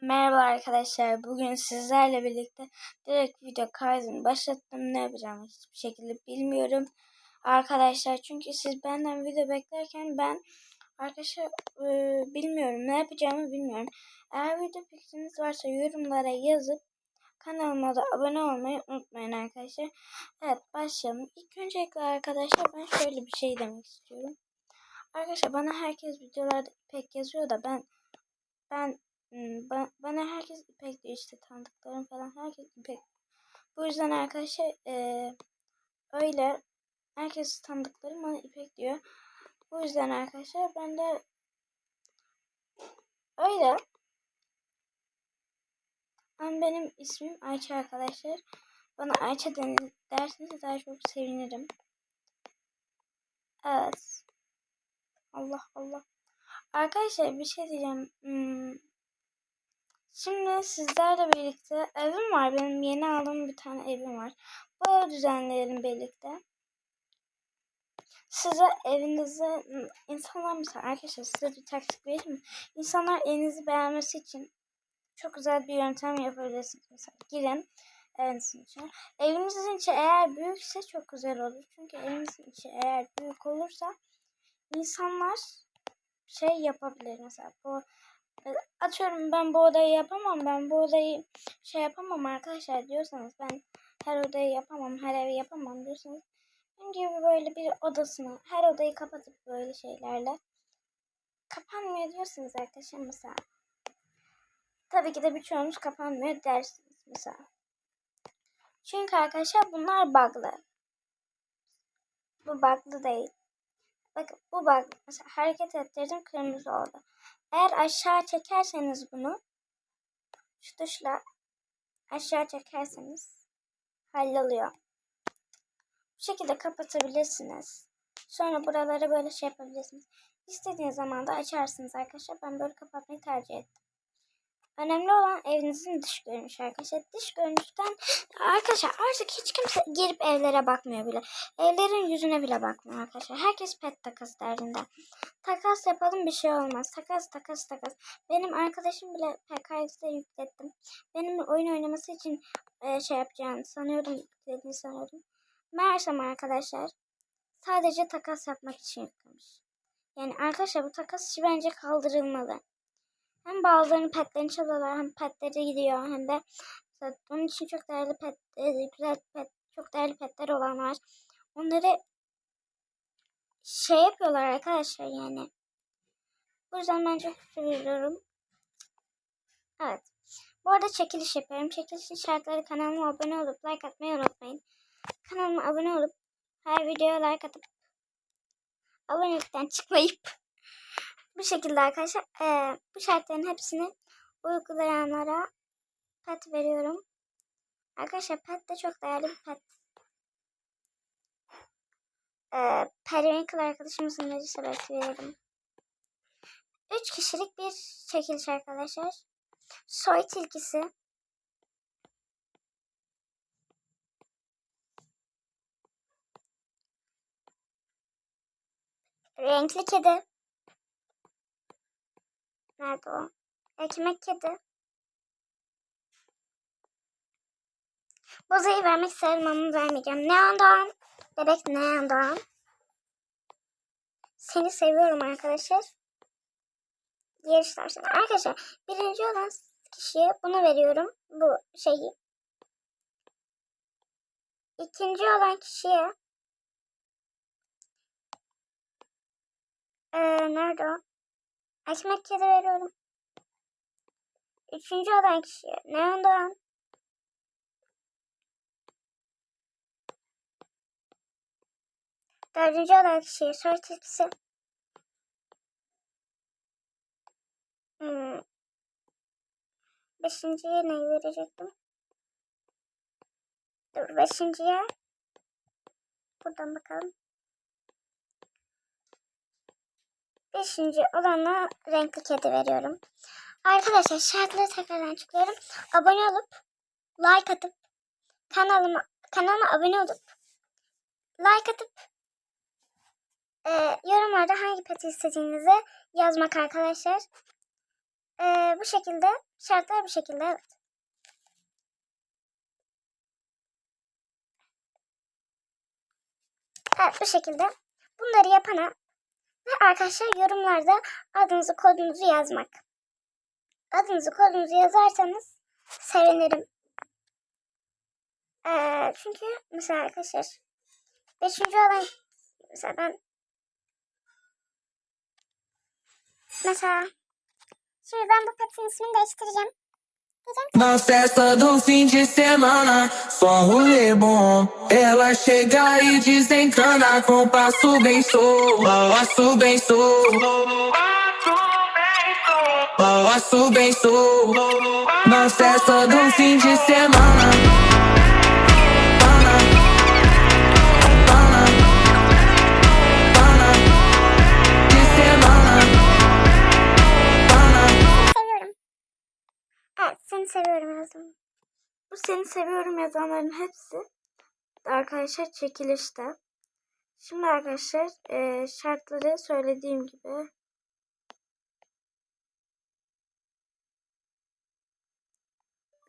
Merhaba arkadaşlar. Bugün sizlerle birlikte direkt video kaydını başlattım. Ne yapacağımı hiçbir şekilde bilmiyorum. Arkadaşlar çünkü siz benden video beklerken ben arkadaşlar e, bilmiyorum. Ne yapacağımı bilmiyorum. Eğer video fikriniz varsa yorumlara yazıp kanalıma da abone olmayı unutmayın arkadaşlar. Evet başlayalım. İlk öncelikle arkadaşlar ben şöyle bir şey demek istiyorum. Arkadaşlar bana herkes videolarda pek yazıyor da ben ben bana herkes İpek diyor işte tanıdıklarım falan herkes İpek. Bu yüzden arkadaşlar eee, öyle herkes tanıdıklarım bana İpek diyor. Bu yüzden arkadaşlar ben de öyle. Ben benim ismim Ayça arkadaşlar. Bana Ayça derseniz daha çok sevinirim. Evet. Allah Allah. Arkadaşlar bir şey diyeceğim. Hmm, Şimdi sizlerle birlikte evim var. Benim yeni aldığım bir tane evim var. Bu evi düzenleyelim birlikte. Size evinizi insanlar mesela arkadaşlar size bir taktik vereyim mi? İnsanlar evinizi beğenmesi için çok güzel bir yöntem yapabilirsiniz. Mesela girin evinizin içine. Evinizin içi eğer büyükse çok güzel olur. Çünkü evinizin içi eğer büyük olursa insanlar şey yapabilir. Mesela bu atıyorum ben bu odayı yapamam ben bu odayı şey yapamam arkadaşlar diyorsanız ben her odayı yapamam her evi yapamam diyorsanız benim gibi böyle bir odasını her odayı kapatıp böyle şeylerle kapanmıyor diyorsunuz arkadaşlar mesela tabii ki de birçoğunuz kapanmıyor dersiniz mesela. Çünkü arkadaşlar bunlar bug'lı. Bu bug'lı değil bakın bu bug mesela hareket ettirdim kırmızı oldu eğer aşağı çekerseniz bunu şu tuşla aşağı çekerseniz halloluyor. Bu şekilde kapatabilirsiniz. Sonra buraları böyle şey yapabilirsiniz. İstediğiniz zaman da açarsınız arkadaşlar. Ben böyle kapatmayı tercih ettim. Önemli olan evinizin dış görünüşü arkadaşlar. Dış görünüşten arkadaşlar artık hiç kimse girip evlere bakmıyor bile. Evlerin yüzüne bile bakmıyor arkadaşlar. Herkes pet takas derdinde. Takas yapalım bir şey olmaz. Takas takas takas. Benim arkadaşım bile PKX'de yüklettim. Benim oyun oynaması için e, şey yapacağını sanıyordum. Dediğini sanıyordum. Meğersem arkadaşlar sadece takas yapmak için yüklemiş. Yani arkadaşlar bu takas işi bence kaldırılmalı. Hem bazılarının petlerini çalıyorlar hem petleri gidiyor hem de onun için çok değerli pet, güzel pet, çok değerli petler olan var. Onları şey yapıyorlar arkadaşlar yani. Bu yüzden ben çok seviyorum. Evet. Bu arada çekiliş yapıyorum. Çekilişin şartları kanalıma abone olup like atmayı unutmayın. Kanalıma abone olup her videoya like atıp abonelikten çıkmayıp bu şekilde arkadaşlar e, bu şartların hepsini uygulayanlara pet veriyorum. Arkadaşlar pet de çok değerli bir pet. E, Periwinkle arkadaşımızın verirse bekliyorum. 3 kişilik bir çekiliş arkadaşlar. Soy tilkisi. Renkli kedi. Nerede o? Ekmek kedi. Bozayı vermek isterim ama vermeyeceğim. Neandan. Bebek Neandan. Seni seviyorum arkadaşlar. Yarışlar şimdi. Arkadaşlar birinci olan kişiye bunu veriyorum. Bu şeyi. İkinci olan kişiye ee, nerede o? Ekmek kedi veriyorum. Üçüncü olan kişiye Neon Doğan. Dördüncü olan kişiye soy tilkisi. Hmm. Beşinciye neyi verecektim? Dur beşinciye. Buradan bakalım. Beşinci olana renkli kedi veriyorum. Arkadaşlar şartları tekrardan açıklıyorum. Abone olup like atıp kanalıma kanalıma abone olup like atıp e, yorumlarda hangi peti istediğinizi yazmak arkadaşlar. E, bu şekilde Şartlar bu şekilde evet. Evet bu şekilde. Bunları yapana ve arkadaşlar yorumlarda adınızı kodunuzu yazmak. Adınızı kodunuzu yazarsanız sevinirim. Ee, çünkü mesela arkadaşlar beşinci olan mesela ben mesela şimdi ben bu petin ismini değiştireceğim. Na festa do fim de semana, só rolê bom. Ela chega e desencana com passo bem solto, passo bem solto. Passo bem solto. Na festa do fim de semana. Seni seviyorum yazdım. Bu seni seviyorum yazanların hepsi arkadaşlar çekilişte. Şimdi arkadaşlar eee, şartları söylediğim gibi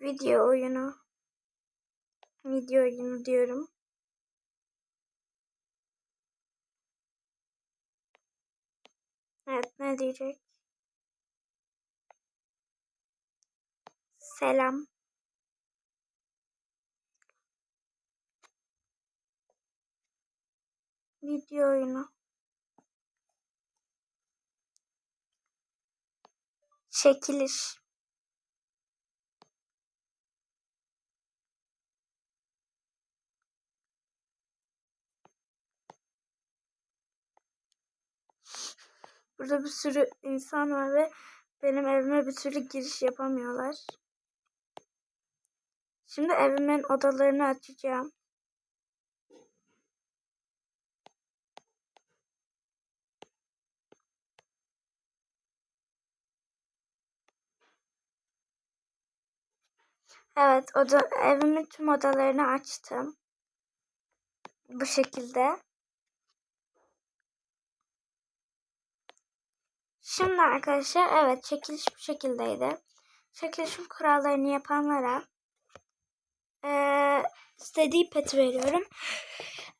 video oyunu video oyunu diyorum. Evet ne diyecek? Selam. Video oyunu. Çekiliş. Burada bir sürü insan var ve benim evime bir türlü giriş yapamıyorlar. Şimdi evimin odalarını açacağım. Evet, oda, evimin tüm odalarını açtım. Bu şekilde. Şimdi arkadaşlar evet çekiliş bu şekildeydi. Çekilişin kurallarını yapanlara eee istediği peti veriyorum.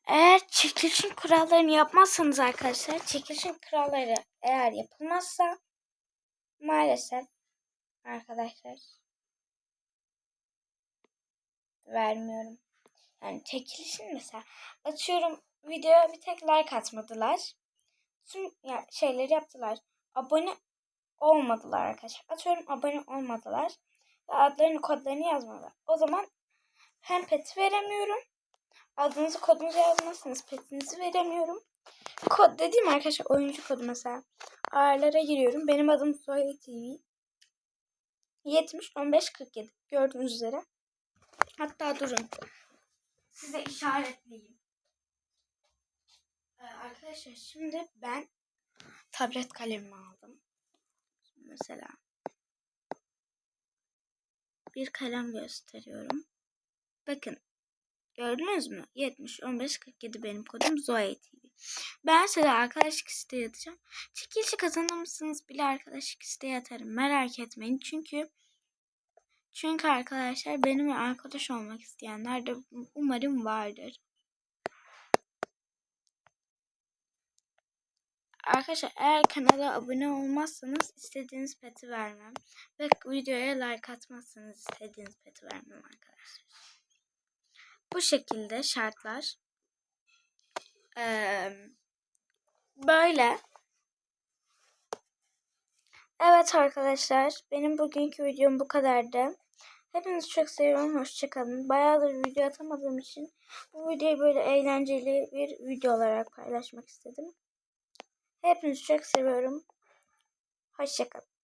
Eğer çekilişin kurallarını yapmazsanız arkadaşlar çekilişin kuralları eğer yapılmazsa maalesef arkadaşlar vermiyorum. Yani çekilişin mesela atıyorum videoya bir tek like atmadılar. Tüm ya, şeyleri yaptılar. Abone olmadılar arkadaşlar. Atıyorum abone olmadılar. Ve adlarını kodlarını yazmadılar. O zaman hem peti veremiyorum. Adınızı kodunuzu yazmazsanız petinizi veremiyorum. Kod dediğim arkadaşlar oyuncu kodu mesela. Ayarlara giriyorum. Benim adım Zoe TV. 70 15 47 gördüğünüz üzere. Hatta durun. Size işaretleyeyim. Ee, arkadaşlar şimdi ben tablet kalemimi aldım. Şimdi mesela bir kalem gösteriyorum. Bakın gördünüz mü? 70 15 47 benim kodum Zoe TV. Ben size arkadaşlık isteği atacağım. Çekilişi kazanır bile arkadaşlık isteği atarım. Merak etmeyin. Çünkü çünkü arkadaşlar benimle arkadaş olmak isteyenler de umarım vardır. Arkadaşlar eğer kanala abone olmazsanız istediğiniz peti vermem. Ve videoya like atmazsanız istediğiniz peti vermem arkadaşlar. Bu şekilde şartlar. Ee, böyle. Evet arkadaşlar benim bugünkü videom bu kadardı. Hepinizi çok seviyorum. Hoşçakalın. Bayağıdır video atamadığım için bu videoyu böyle eğlenceli bir video olarak paylaşmak istedim. Hepinizi çok seviyorum. Hoşçakalın.